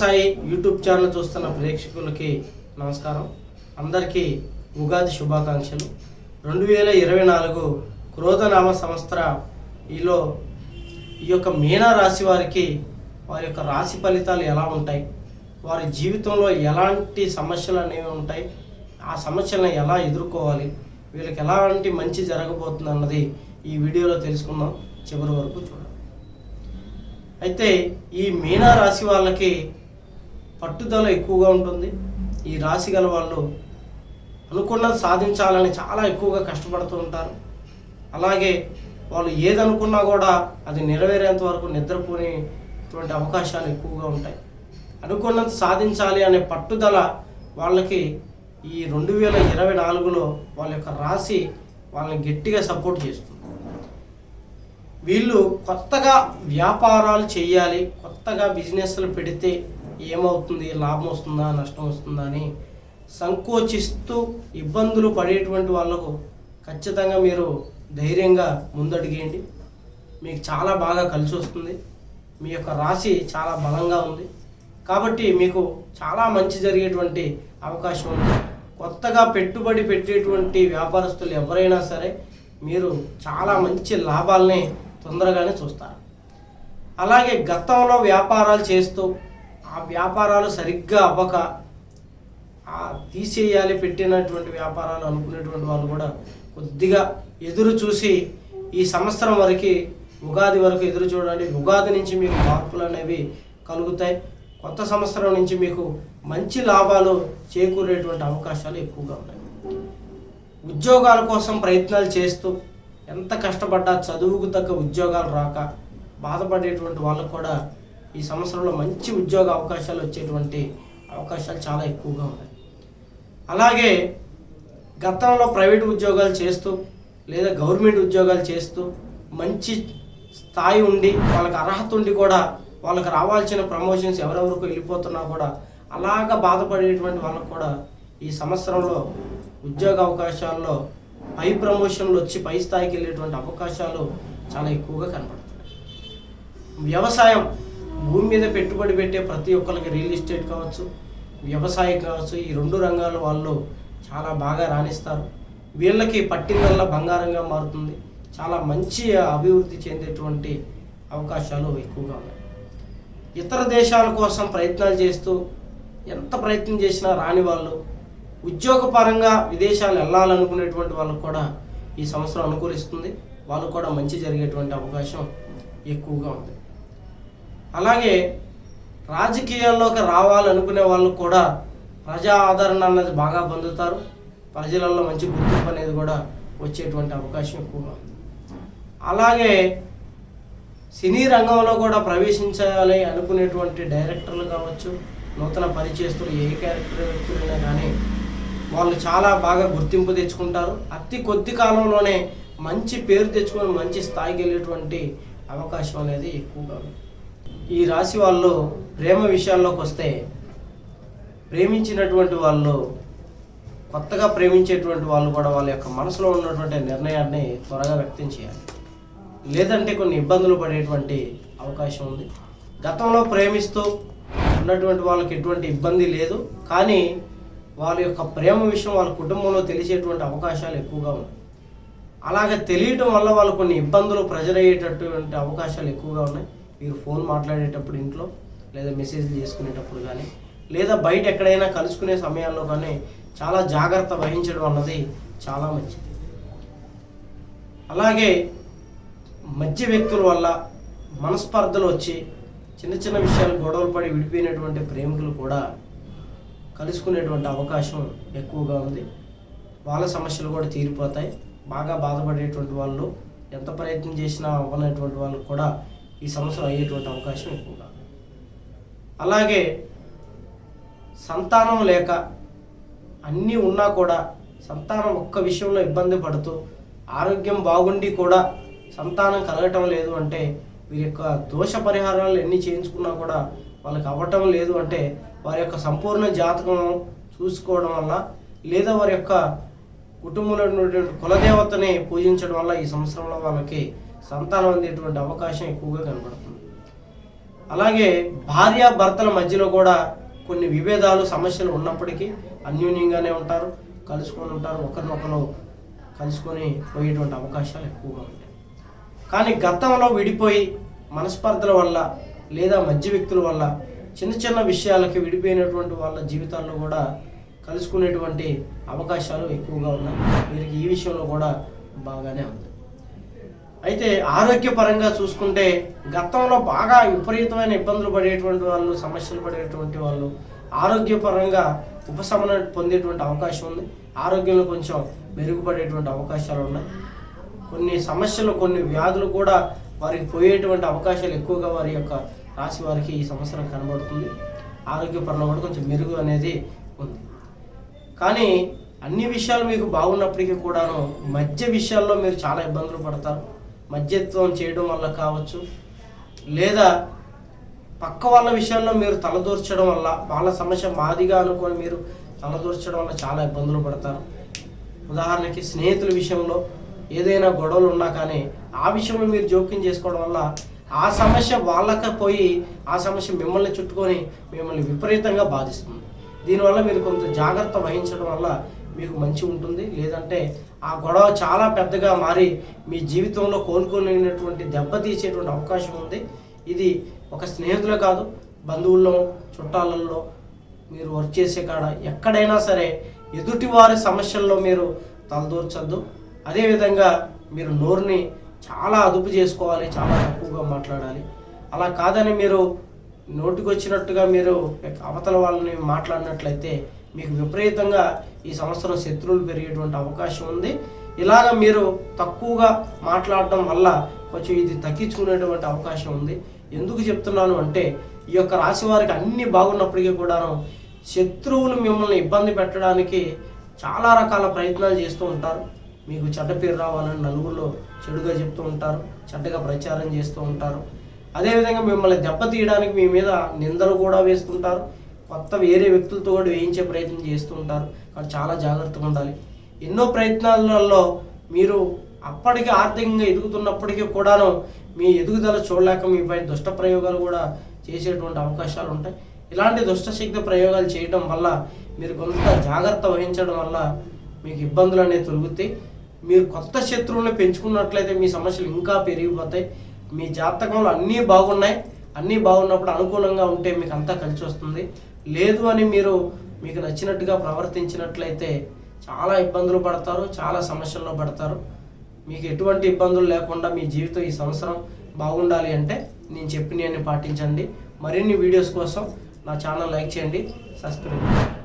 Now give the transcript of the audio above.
Sai YouTube channel చూస్తున్న ప్రేక్షకులకి నమస్కారం. అందరికీ ఉగాది శుభాకాంక్షలు. రెండు వేల ఇరవై నాలుగు క్రోధనామ సంవత్సర ఈలో ఈ యొక్క మీనా రాశి వారికి వారి యొక్క రాశి ఫలితాలు ఎలా ఉంటాయి? వారి జీవితంలో ఎలాంటి సమస్యలు అనేవి ఉంటాయి? ఆ సమస్యలను ఎలా ఎదుర్కోవాలి? వీళ్ళకి ఎలాంటి మంచి జరగబోతుంది అన్నది ఈ వీడియోలో తెలుసుకుందాం. చివరి వరకు చూడాలి అయితే ఈ మీనా రాశి వాళ్ళకి పట్టుదల ఎక్కువగా ఉంటుంది. ఈ రాశి గల వాళ్ళు అనుకున్నది సాధించాలని చాలా ఎక్కువగా కష్టపడుతూ ఉంటారు. అలాగే వాళ్ళు ఏదనుకున్నా కూడా అది నెరవేరేంత వరకు నిద్రపోనేటువంటి అవకాశాలు ఎక్కువగా ఉంటాయి. అనుకున్నది సాధించాలి అనే పట్టుదల వాళ్ళకి ఈ రెండు వేల ఇరవై నాలుగులో వాళ్ళ యొక్క రాశి వాళ్ళని గట్టిగా సపోర్ట్ చేస్తుంది. వీళ్ళు కొత్తగా వ్యాపారాలు చేయాలి కొత్తగా బిజినెస్లు పెడితే ఏమవుతుంది? లాభం వస్తుందా? నష్టం వస్తుందా అని సంకోచిస్తూ ఇబ్బందులు పడేటువంటి వాళ్ళకు ఖచ్చితంగా మీరు ధైర్యంగా ముందడిగేయండి. మీకు చాలా బాగా కలిసి వస్తుంది. మీ యొక్క రాశి చాలా బలంగా ఉంది. కాబట్టి మీకు చాలా మంచి జరిగేటువంటి అవకాశం ఉంది. కొత్తగా పెట్టుబడి పెట్టేటువంటి వ్యాపారస్తులు ఎవరైనా సరే మీరు చాలా మంచి లాభాలని తొందరగానే చూస్తారు. అలాగే గతంలో వ్యాపారాలు చేస్తూ ఆ వ్యాపారాలు సరిగ్గా అవ్వక ఆ తీసేయాలి పెట్టినటువంటి వ్యాపారాలు అనుకునేటువంటి వాళ్ళు కూడా కొద్దిగా ఎదురు చూసి ఈ సంవత్సరం వరకు ఉగాది వరకు ఎదురు చూడండి. ఉగాది నుంచి మీకు మార్పులు అనేవి కలుగుతాయి. కొత్త సంవత్సరం నుంచి మీకు మంచి లాభాలు చేకూరేటువంటి అవకాశాలు ఎక్కువగా ఉన్నాయి. ఉద్యోగాల కోసం ప్రయత్నాలు చేస్తూ ఎంత కష్టపడ్డా చదువుకు తగ్గ ఉద్యోగాలు రాక బాధపడేటువంటి వాళ్ళకు కూడా ఈ సంవత్సరంలో మంచి ఉద్యోగ అవకాశాలు వచ్చేటువంటి అవకాశాలు చాలా ఎక్కువగా ఉన్నాయి. అలాగే గతంలో ప్రైవేట్ ఉద్యోగాలు చేస్తూ లేదా గవర్నమెంట్ ఉద్యోగాలు చేస్తూ మంచి స్థాయి ఉండి వాళ్ళకి అర్హత ఉండి కూడా వాళ్ళకి రావాల్సిన ప్రమోషన్స్ ఎవరెవరికి వెళ్ళిపోతున్నా కూడా అలాగ బాధపడేటువంటి వాళ్ళకు కూడా ఈ సంవత్సరంలో ఉద్యోగ అవకాశాల్లో పై ప్రమోషన్లు వచ్చి పై స్థాయికి వెళ్ళేటువంటి అవకాశాలు చాలా ఎక్కువగా కనపడుతున్నాయి. వ్యవసాయం భూమి మీద పెట్టుబడి పెట్టే ప్రతి ఒక్కరికి రియల్ ఎస్టేట్ కావచ్చు వ్యవసాయం కావచ్చు ఈ రెండు రంగాల వాళ్ళు చాలా బాగా రాణిస్తారు. వీళ్ళకి పట్టిందల్లా బంగారంగా మారుతుంది. చాలా మంచి అభివృద్ధి చెందేటువంటి అవకాశాలు ఎక్కువగా ఉన్నాయి. ఇతర దేశాల కోసం ప్రయత్నాలు చేస్తూ ఎంత ప్రయత్నం చేసినా రాని వాళ్ళు ఉద్యోగపరంగా విదేశాలు వెళ్ళాలనుకునేటువంటి వాళ్ళకు కూడా ఈ సంవత్సరం అనుకూలిస్తుంది. వాళ్ళకు కూడా మంచి జరిగేటువంటి అవకాశం ఎక్కువగా ఉంది. అలాగే రాజకీయాల్లోకి రావాలనుకునే వాళ్ళు కూడా ప్రజా ఆదరణ అన్నది బాగా పొందుతారు. ప్రజలలో మంచి గుర్తింపు అనేది కూడా వచ్చేటువంటి అవకాశం ఎక్కువగా ఉంది. అలాగే సినీ రంగంలో కూడా ప్రవేశించాలి అనుకునేటువంటి డైరెక్టర్లు కావచ్చు నూతన పరిచయస్తులు ఏ క్యారెక్టర్ వ్యక్తులైనా కానీ వాళ్ళు చాలా బాగా గుర్తింపు తెచ్చుకుంటారు. అతి కొద్ది కాలంలోనే మంచి పేరు తెచ్చుకొని మంచి స్థాయికి వెళ్ళేటువంటి అవకాశం అనేది ఎక్కువగా ఉంది. ఈ రాశి వాళ్ళు ప్రేమ విషయాల్లోకి వస్తే ప్రేమించినటువంటి వాళ్ళు కొత్తగా ప్రేమించేటువంటి వాళ్ళు కూడా వాళ్ళ యొక్క మనసులో ఉన్నటువంటి నిర్ణయాన్ని త్వరగా వ్యక్తం చేయాలి. లేదంటే కొన్ని ఇబ్బందులు పడేటువంటి అవకాశం ఉంది. గతంలో ప్రేమిస్తూ ఉన్నటువంటి వాళ్ళకి ఎటువంటి ఇబ్బంది లేదు. కానీ వాళ్ళ యొక్క ప్రేమ విషయం వాళ్ళ కుటుంబంలో తెలిసేటువంటి అవకాశాలు ఎక్కువగా ఉన్నాయి. అలాగే తెలియటం వల్ల వాళ్ళు కొన్ని ఇబ్బందులు ప్రెజర్ అయ్యేటటువంటి అవకాశాలు ఎక్కువగా ఉన్నాయి. మీరు ఫోన్ మాట్లాడేటప్పుడు ఇంట్లో లేదా మెసేజ్లు చేసుకునేటప్పుడు కానీ లేదా బయట ఎక్కడైనా కలుసుకునే సమయాల్లో కానీ చాలా జాగ్రత్త వహించడం అన్నది చాలా మంచిది. అలాగే మధ్య వ్యక్తుల వల్ల మనస్పర్ధలు వచ్చి చిన్న చిన్న విషయాలు గొడవలు పడి విడిపోయినటువంటి ప్రేమికులు కూడా కలుసుకునేటువంటి అవకాశం ఎక్కువగా ఉంది. వాళ్ళ సమస్యలు కూడా తీరిపోతాయి. బాగా బాధపడేటువంటి వాళ్ళు ఎంత ప్రయత్నం చేసినా అవ్వనటువంటి వాళ్ళు కూడా ఈ సంవత్సరం అయ్యేటువంటి అవకాశం ఎక్కువగా. అలాగే సంతానం లేక అన్నీ ఉన్నా కూడా సంతానం ఒక్క విషయంలో ఇబ్బంది పడుతూ ఆరోగ్యం బాగుండి కూడా సంతానం కలగటం లేదు అంటే వీరి యొక్క దోష పరిహారాలు ఎన్ని చేయించుకున్నా కూడా వాళ్ళకి అవ్వటం లేదు అంటే వారి యొక్క సంపూర్ణ జాతకం చూసుకోవడం వల్ల లేదా వారి యొక్క కుటుంబంలో ఉన్నటువంటి కులదేవతని పూజించడం వల్ల ఈ సంవత్సరంలో వాళ్ళకి సంతానం అందేటువంటి అవకాశం ఎక్కువగా కనబడుతుంది. అలాగే భార్య భర్తల మధ్యలో కూడా కొన్ని విభేదాలు సమస్యలు ఉన్నప్పటికీ అన్యూన్యంగానే ఉంటారు కలుసుకొని ఉంటారు ఒకరినొకరు కలుసుకొని పోయేటువంటి అవకాశాలు ఎక్కువగా ఉంటాయి. కానీ గతంలో విడిపోయి మనస్పర్ధల వల్ల లేదా మధ్య వ్యక్తుల వల్ల చిన్న చిన్న విషయాలకి విడిపోయినటువంటి వాళ్ళ జీవితాల్లో కూడా కలుసుకునేటువంటి అవకాశాలు ఎక్కువగా ఉన్నాయి. వీరికి ఈ విషయంలో కూడా బాగానే ఉంది. అయితే ఆరోగ్యపరంగా చూసుకుంటే గతంలో బాగా విపరీతమైన ఇబ్బందులు పడేటువంటి వాళ్ళు సమస్యలు పడేటువంటి వాళ్ళు ఆరోగ్యపరంగా ఉపశమనం పొందేటువంటి అవకాశం ఉంది. ఆరోగ్యంలో కొంచెం మెరుగుపడేటువంటి అవకాశాలు ఉన్నాయి. కొన్ని సమస్యలు కొన్ని వ్యాధులు కూడా వారికి పోయేటువంటి అవకాశాలు ఎక్కువగా వారి యొక్క రాశి వారికి ఈ సంవత్సరం కనబడుతుంది. ఆరోగ్యపరంగా కూడా కొంచెం మెరుగు అనేది ఉంది. కానీ అన్ని విషయాలు మీకు బాగున్నప్పటికీ కూడాను మధ్య విషయాల్లో మీరు చాలా ఇబ్బందులు పడతారు. మధ్యత్వం చేయడం వల్ల కావచ్చు లేదా పక్క వాళ్ళ విషయంలో మీరు తలదూర్చడం వల్ల వాళ్ళ సమస్య మాదిగా అనుకొని మీరు తలదూర్చడం వల్ల చాలా ఇబ్బందులు పడతారు. ఉదాహరణకి స్నేహితుల విషయంలో ఏదైనా గొడవలు ఉన్నా కానీ ఆ విషయంలో మీరు జోక్యం చేసుకోవడం వల్ల ఆ సమస్య వాళ్ళకి పోయి ఆ సమస్య మిమ్మల్ని చుట్టుకొని మిమ్మల్ని విపరీతంగా బాధిస్తుంది. దీనివల్ల మీరు కొంత జాగ్రత్త వహించడం వల్ల మీకు మంచి ఉంటుంది. లేదంటే ఆ గొడవ చాలా పెద్దగా మారి మీ జీవితంలో కోలుకోలేనటువంటి దెబ్బతీసేటువంటి అవకాశం ఉంది. ఇది ఒక స్నేహితులే కాదు బంధువుల్లో చుట్టాలలో మీరు వర్క్ చేసే కాడ ఎక్కడైనా సరే ఎదుటి వారి సమస్యల్లో మీరు తలదూర్చద్దు. అదేవిధంగా మీరు నోరుని చాలా అదుపు చేసుకోవాలి చాలా తక్కువగా మాట్లాడాలి. అలా కాదని మీరు నోటికొచ్చినట్టుగా మీరు అవతల వాళ్ళని మాట్లాడినట్లయితే మీకు విపరీతంగా ఈ సంవత్సరం శత్రువులు పెరిగేటువంటి అవకాశం ఉంది. ఇలాగ మీరు తక్కువగా మాట్లాడటం వల్ల కొంచెం ఇది తగ్గించుకునేటువంటి అవకాశం ఉంది. ఎందుకు చెప్తున్నాను అంటే ఈ యొక్క రాశి వారికి అన్ని బాగున్నప్పటికీ కూడాను శత్రువులు మిమ్మల్ని ఇబ్బంది పెట్టడానికి చాలా రకాల ప్రయత్నాలు చేస్తూ ఉంటారు. మీకు చెడ్డ పేరు రావాలని నలుగురిలో చెడుగా చెప్తూ ఉంటారు చెడ్డగా ప్రచారం చేస్తూ ఉంటారు. అదేవిధంగా మిమ్మల్ని దెబ్బతీయడానికి మీ మీద నిందలు కూడా వేస్తుంటారు. కొత్త వేరే వ్యక్తులతో కూడా వేయించే ప్రయత్నం చేస్తూ ఉంటారు. కానీ చాలా జాగ్రత్తగా ఉండాలి. ఎన్నో ప్రయత్నాలలో మీరు అప్పటికే ఆర్థికంగా ఎదుగుతున్నప్పటికీ కూడాను మీ ఎదుగుదల చూడలేక మీపై దుష్ట ప్రయోగాలు కూడా చేసేటువంటి అవకాశాలు ఉంటాయి. ఇలాంటి దుష్టశక్తి ప్రయోగాలు చేయడం వల్ల మీరు కొంత జాగ్రత్త వహించడం వల్ల మీకు ఇబ్బందులు అనేవి తొలుగుతాయి. మీరు కొత్త శత్రువులను పెంచుకున్నట్లయితే మీ సమస్యలు ఇంకా పెరిగిపోతాయి. మీ జాతకంలో అన్నీ బాగున్నాయి. అన్నీ బాగున్నప్పుడు అనుకూలంగా ఉంటే మీకు అంతా కలిసి వస్తుంది. లేదు అని మీరు మీకు నచ్చినట్టుగా ప్రవర్తించినట్లయితే చాలా ఇబ్బందులు పడతారు చాలా సమస్యల్లో పడతారు. మీకు ఎటువంటి ఇబ్బందులు లేకుండా మీ జీవితం ఈ సంవత్సరం బాగుండాలి అంటే నేను చెప్పినవన్నీ పాటించండి. మరిన్ని వీడియోస్ కోసం నా ఛానల్ లైక్ చేయండి. సబ్స్క్రైబ్ చేయండి.